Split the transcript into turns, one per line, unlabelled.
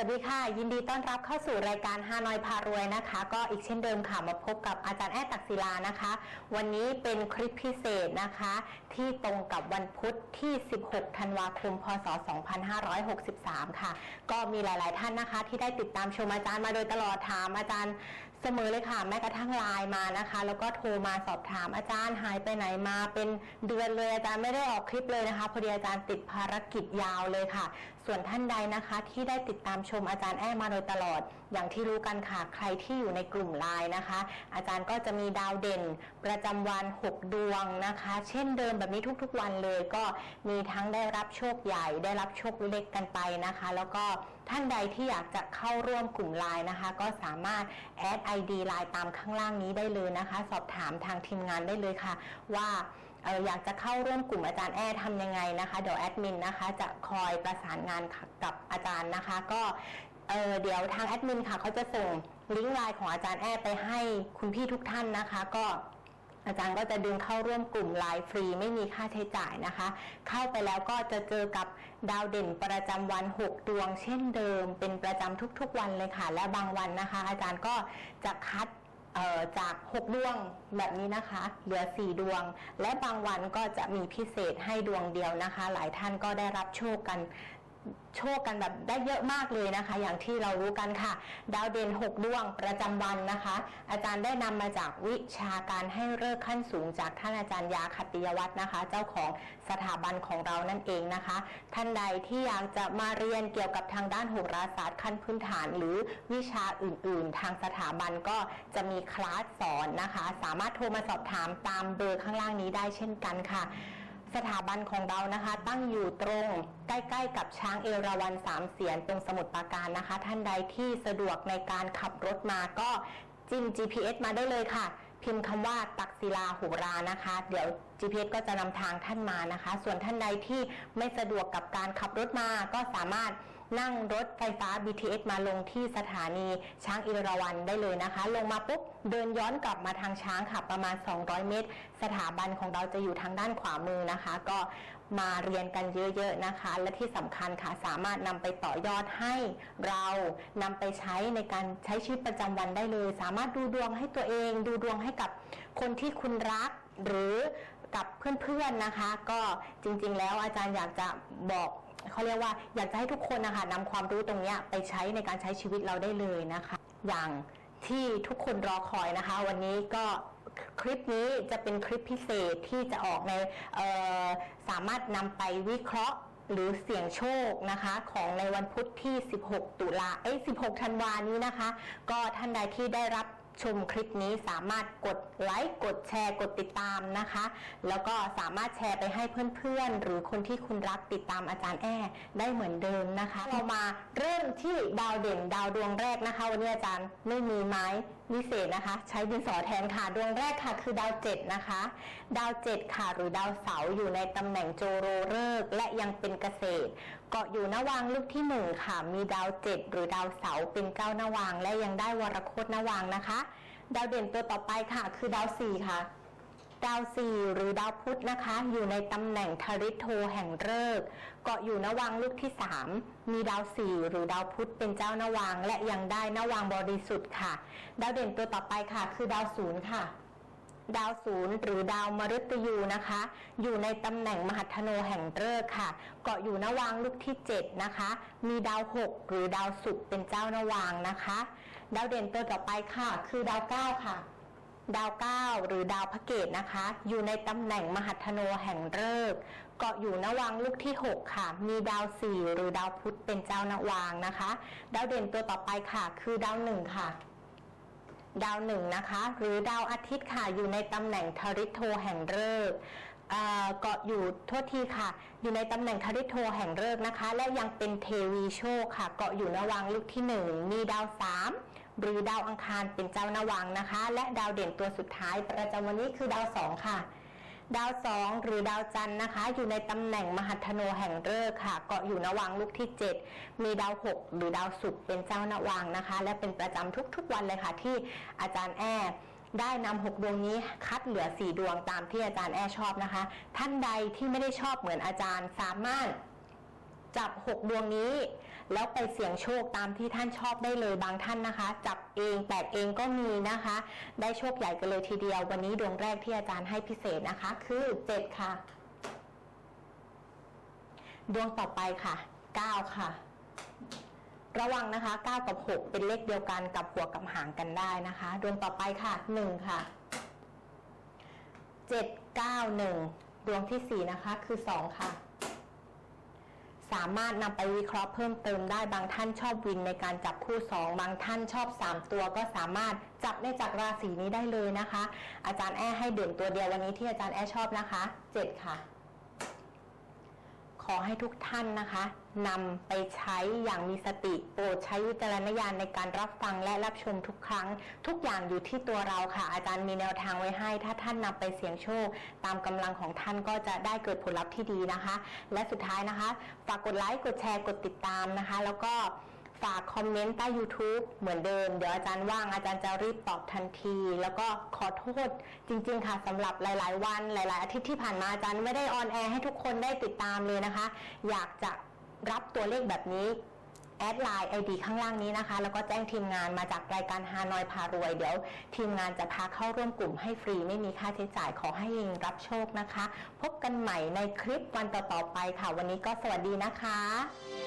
วัสดีค่ะ ยินดีต้อนรับเข้าสู่รายการฮานอยพารวยนะคะ ก็อีกเช่นเดิมค่ะมาพบกับอาจารย์แอดตักศิลานะคะ วันนี้เป็นคลิปพิเศษนะคะ ที่ตรงกับวันพุธที่ 16 ธันวาคม พศ 2563 ค่ะ ก็มีหลาย ๆ ท่านนะคะ ที่ได้ติดตามชมอาจารย์มาโดยตลอดถามอาจารย์ สมอเลยค่ะ แม้กระทั่งไลน์มานะคะ แล้วก็โทรมาสอบถามอาจารย์หายไปไหนมาเป็นเดือนเลยอาจารย์ไม่ได้ออกคลิปเลยนะคะพอดีอาจารย์ติดภารกิจยาวเลยค่ะ ส่วนท่านใดนะคะที่ได้ติดตามชมอาจารย์แอ้มาโดยตลอด อย่างที่รู้กันค่ะใครที่อยู่ในกลุ่มไลน์นะคะ อาจารย์ก็จะมีดาวเด่นประจำวัน 6 ดวงนะคะ เช่นเดิมแบบนี้ทุกๆวันเลยก็มีทั้งได้รับโชคใหญ่ ได้รับโชคเล็กกันไปนะคะ แล้วก็ ท่านใดที่อยากจะเข้าร่วมกลุ่มไลน์นะคะ ก็สามารถแอด ID ไลน์ตามข้างล่างนี้ได้เลยนะคะ สอบถามทางทีมงานได้เลยค่ะ ว่าเอออยากจะเข้าร่วมกลุ่มอาจารย์แอร์ทำยังไงนะคะเดี๋ยวแอดมินนะคะจะคอยประสานงานกับอาจารย์นะคะ ก็เออเดี๋ยวทางแอดมินค่ะเขาจะส่งลิงก์ไลน์ของอาจารย์แอร์ไปให้คุณพี่ทุกท่านนะคะ ก็ อาจารย์ก็จะดึงเข้าร่วมกลุ่มไลฟ์ฟรีไม่มีค่าใช้จ่ายนะคะ เข้าไปแล้วก็จะเจอกับดาวเด่นประจำวัน 6 ดวง เช่นเดิม เป็นประจำทุกๆวันเลยค่ะ และบางวันนะคะ อาจารย์ก็จะคัดจาก 6 ดวงแบบนี้นะคะ เหลือ 4 ดวง และบางวันก็จะมีพิเศษให้ดวงเดียวนะคะ หลายท่านก็ได้รับโชคกัน โชคกันแบบได้เยอะมากเลยนะคะ อย่างที่เรารู้กันค่ะ ดาวเด่น 6 ดวงประจำวันนะคะ อาจารย์ได้นำมาจากวิชาการให้เลิกขั้นสูงจากท่านอาจารย์ยาคติยวัฒน์นะคะ เจ้าของสถาบันของเรานั่นเองนะคะ ท่านใดที่อยากจะมาเรียนเกี่ยวกับทางด้านโหราศาสตร์ขั้นพื้นฐาน หรือวิชาอื่น ๆ ทางสถาบันก็จะมีคลาสสอนนะคะ สามารถโทรมาสอบถามตามเบอร์ข้างล่างนี้ได้เช่นกันค่ะ สถาบันของเรานะคะ ตั้งอยู่ตรงใกล้ๆกับช้างเอราวัณสามเสียนตรงสมุทรปราการนะคะ ท่านใดที่สะดวกในการขับรถมาก็จิ้ม GPS มาได้เลยค่ะ พิมพ์คำว่าตักศิลาหูรานะคะ เดี๋ยว GPS ก็จะนำทางท่านมานะคะ ส่วนท่านใดที่ไม่สะดวกกับการขับรถมาก็สามารถ นั่งรถไฟฟ้า BTS มาลงที่สถานีช้างเอรวัณได้เลยนะคะ ลงมาปุ๊บเดินย้อนกลับมาทางช้างค่ะประมาณ 200 เมตร สถาบันของเราจะอยู่ทางด้านขวามือนะคะ ก็มาเรียนกันเยอะๆนะคะ และที่สำคัญค่ะสามารถนำไปต่อยอดให้เรานำไปใช้ในการใช้ชีวิตประจำวันได้เลย สามารถดูดวงให้ตัวเอง ดูดวงให้กับคนที่คุณรักหรือกับเพื่อนๆนะคะ ก็จริงๆ แล้วอาจารย์อยากจะบอก เขาเรียกว่าอยากจะให้ทุกคนนะคะนำความรู้ตรงนี้ไปใช้ในการใช้ชีวิตเราได้เลยนะคะ อย่างที่ทุกคนรอคอยนะคะ วันนี้ก็คลิปนี้จะเป็นคลิปพิเศษที่จะออกในสามารถนำไปวิเคราะห์หรือเสี่ยงโชคนะคะของในวันพุธที่ 16 ตุลาเอ้ย16 ธันวานี้นะคะ ก็ท่านใดที่ได้รับ ชมคลิปนี้สามารถกดไลค์กดแชร์ กดติดตามนะคะ แล้วก็สามารถแชร์ไปให้เพื่อนๆ หรือคนที่คุณรักติดตามอาจารย์แอ้ได้เหมือนเดิมนะคะ เรามาเริ่มที่ดาวเด่นดาวดวงแรกนะคะ วันนี้อาจารย์ไม่มีไม้วิเศษนะคะ ใช้ดินสอแทนค่ะดวงแรกค่ะ คือดาวเจ็ดนะคะ ดาวเจ็ดค่ะ หรือดาวเสาร์อยู่ในตำแหน่งโจโรเลิกและยังเป็นเกษตรเกาะอยู่นวางลูกที่หนึ่งค่ะ มีดาวเจ็ดหรือดาวเสาเป็นเก้านวาง และยังได้วรโคตนวางนะคะ ดาวเด่นตัวต่อไปค่ะ คือดาวสี่ค่ะ ดาวสี่หรือดาวพุธนะคะ อยู่ในตำแหน่งทริโทแห่งฤกษ์เกาะอยู่นวางลูกที่สามมีดาวสี่หรือดาวพุธเป็นเจ้านวาง และยังได้นวางบริสุทธิ์ค่ะ ดาวเด่นตัวต่อไปค่ะ คือดาวศูนย์ค่ะ ดาวศูนย์หรือดาวมฤตยูนะคะ อยู่ในตำแหน่งมหัทโนแห่งฤกษ์ค่ะ เกาะอยู่นวางลูกที่ 7 นะคะ มีดาว 6 หรือดาวศุกร์เป็นเจ้านวางนะคะ ดาวเด่นตัวต่อไปค่ะ คือดาว 9 ค่ะดาวเก้าหรือดาวพระเกตนะคะ อยู่ในตำแหน่งมหัทโนแห่งฤกษ์เกาะอยู่นวังลูกที่ 6 ค่ะ มีดาวสี่หรือดาวพุธเป็นเจ้านวางนะคะ ดาวเด่นตัวต่อไปค่ะ คือดาวหนึ่งค่ะ ดาวหนึ่งนะคะ หรือดาวอาทิตย์ค่ะอยู่ในตำแหน่งทริโทแห่งฤกษ์เลิกเกาะอยู่ทั่วทีค่ะ อยู่ในตำแหน่งทริโทแห่งเลิกนะคะ และยังเป็นเทวีโชคค่ะ เกาะอยู่นวังลูกที่หนึ่งมีดาวสามหรือดาวอังคารเป็นเจ้านวังนะคะ และดาวเด่นตัวสุดท้ายประจำวันนี้คือดาวสองค่ะ ดาวสองหรือดาวจันทร์นะคะ อยู่ในตำแหน่งมหัตโนแห่งฤกษ์ค่ะ เกาะอยู่นวังลูกที่ 7 มีดาวหกหรือดาวศุกร์เป็นเจ้านวังนะคะ และเป็นประจำทุกๆวันเลยค่ะ ที่อาจารย์แอได้นำหกดวงนี้คัดเหลือสี่ดวงตามที่อาจารย์แอชอบนะคะ ท่านใดที่ไม่ได้ชอบเหมือนอาจารย์สามารถ จับ 6 ดวงนี้ แล้วไปเสี่ยงโชคตามที่ท่านชอบได้เลยบางท่านนะคะ จับเองแตกเองก็มีนะคะ ได้โชคใหญ่กันเลยทีเดียว วันนี้ดวงแรกที่อาจารย์ให้พิเศษนะคะ คือ 7 ค่ะ ดวงต่อไปค่ะ 9 ค่ะ ระวังนะคะ 9 กับ 6 เป็นเลขเดียวกันกับหัวกับหางกันได้นะคะ ดวงต่อไปค่ะ 1 ค่ะ 7 9 1 ดวงที่ 4 นะคะคือ 2 ค่ะ สามารถนำไปวิเคราะห์เพิ่มเติมได้บางท่านชอบวินในการจับคู่ 2 บางท่านชอบ 3 ตัวก็สามารถจับได้จากราศีนี้ได้เลยนะคะ อาจารย์แอ้ให้เด่นตัวเดียววันนี้ที่อาจารย์แอ้ชอบนะคะ 7 ค่ะ ขอให้ทุกท่านนะคะนำไปใช้อย่างมีสติโปรดใช้วิจารณญาณในการรับฟังและรับชมทุกครั้ง ทุกอย่างอยู่ที่ตัวเราค่ะ อาจารย์มีแนวทางไว้ให้ ถ้าท่านนำไปเสี่ยงโชค ตามกำลังของท่านก็จะได้เกิดผลลัพธ์ที่ดีนะคะ และสุดท้ายนะคะ ฝากกดไลค์กดแชร์กดติดตามนะคะ แล้วก็ ฝากคอมเมนต์ใต้ YouTube เหมือนเดิม เดี๋ยวอาจารย์ว่างอาจารย์จะรีบตอบทันที แล้วก็ขอโทษจริง ๆ ค่ะสำหรับหลาย ๆ วันหลาย ๆ อาทิตย์ที่ผ่านมาอาจารย์ไม่ได้ออนแอร์ให้ทุกคนได้ติดตามเลยนะคะ อยากจะรับตัวเลขแบบนี้แอดไลน์ไอดีข้างล่างนี้นะคะ แล้วก็แจ้งทีมงานมาจากรายการฮานอยพารวย เดี๋ยวทีมงานจะพาเข้าร่วมกลุ่มให้ฟรี ไม่มีค่าใช้จ่ายขอให้เฮงรับโชคนะคะ พบกันใหม่ในคลิปวันต่อๆไปค่ะ วันนี้ก็สวัสดีนะคะ